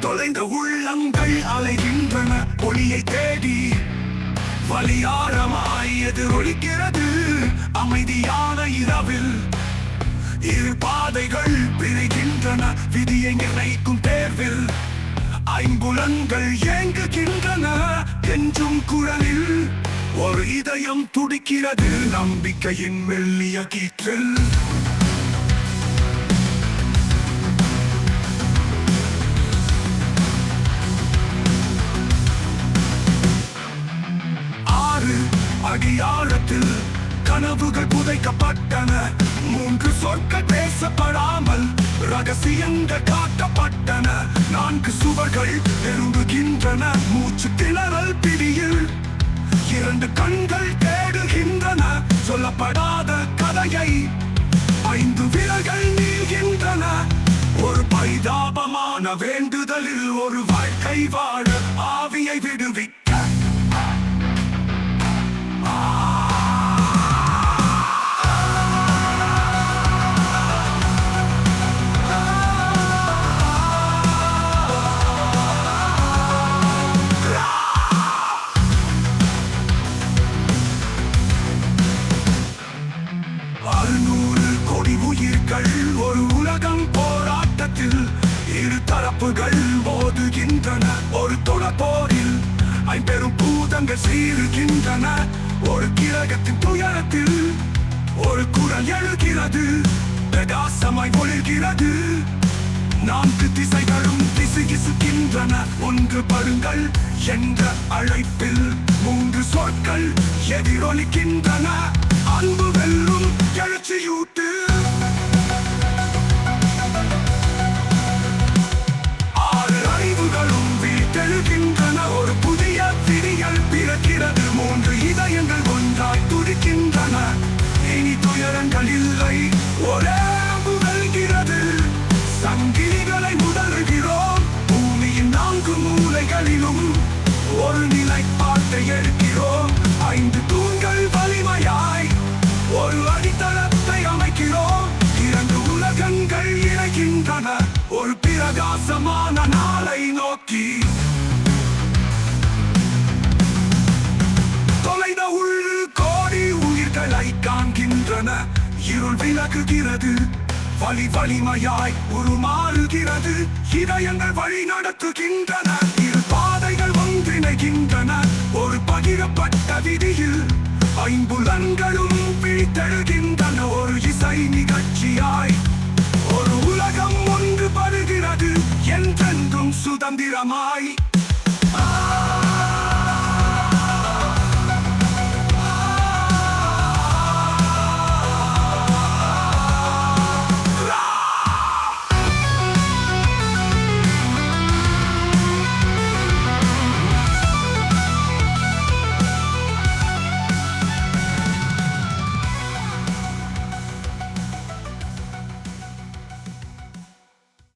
தொலைந்த உள்ளங்கள் அலைகின்றன. ஒளியை தேடி வலியாரமாய் எதிரொலிக்கிறது அமைதியான இரவில் இரு பாதைகள் பிரிகின்றன விதியை நிர்ணயிக்கும் தேர்வில் ஐம்புலங்கள் ஏங்குகின்றன என்றும் குரலில் ஒரு இதயம் துடிக்கிறது. நம்பிக்கையின் மெல்லிய கீற்றில் அடியாரத்தில் கனவுகள் புதைக்கப்பட்டன. மூன்று சொற்கள் பேசப்படாமல் ரகசியங்கள் காட்டப்பட்டன. நான்கு சுவர்கள் நெருங்குகின்றன. மூச்சு திணறல் பிடியில் இரண்டு கண்கள் தேடுகின்றன. சொல்லப்படாத கதையை ஐந்து விரல்கள் நீள்கின்றன. ஒரு பரிதாபமான வேண்டுதலில் ஒரு வாழ்க்கை வாழ ஆவியை விடுவிக்க உயிர்கள் ஒரு உலகம் போராட்டத்தில் இரு தரப்புகள் ஓதுகின்றன ஒரு தொடர்போரில் ஐம்பெரும் பூதங்கள் சீருகின்றன ஒரு கிரகத்தின் துயரத்தில் ஒரு குரல் எழுகிறது. பிரகாசமாய் ஒழுகிறது நான்கு திசைகளும் திசுகிசுக்கின்றன ஒன்று பருங்கள் என்ற அழைப்பில் மூன்று சொற்கள் எதிரொலிக்கின்றன. அன்பு வெல்லும் எழுச்சியூட்டு சங்கிலிகளை முதல்கிறோம். பூமியின் நான்கு மூலைகளிலும் ஒரு நிலைப்பாட்டை எடுக்கிறோம். ஐந்து தூண்கள் வலிமையாய் ஒரு அடித்தளத்தை அமைக்கிறோம். இரண்டு உலகங்கள் இணைகின்றன. ஒரு பிரகாசமான நாளை நோக்கி. தொலைந்த உள் கோடி உயிர்களை காண்கின்றன. இருள் விலகுகிறது. வலி வலிமையாய் உருமாறுகிறது இதயங்கள் வழி நடத்துகின்றன. இரு பாதைகள் ஒன்றிணைகின்றன. ஒரு பகிரப்பட்ட விதியில் ஐம்புலன்களும் பிடித்தெழுகின்றன ஒரு இசை நிகழ்ச்சியாய் ஒரு உலகம் ஒன்று படுகிறது. என்றென்றும் சுதந்திரமாய். ஆ!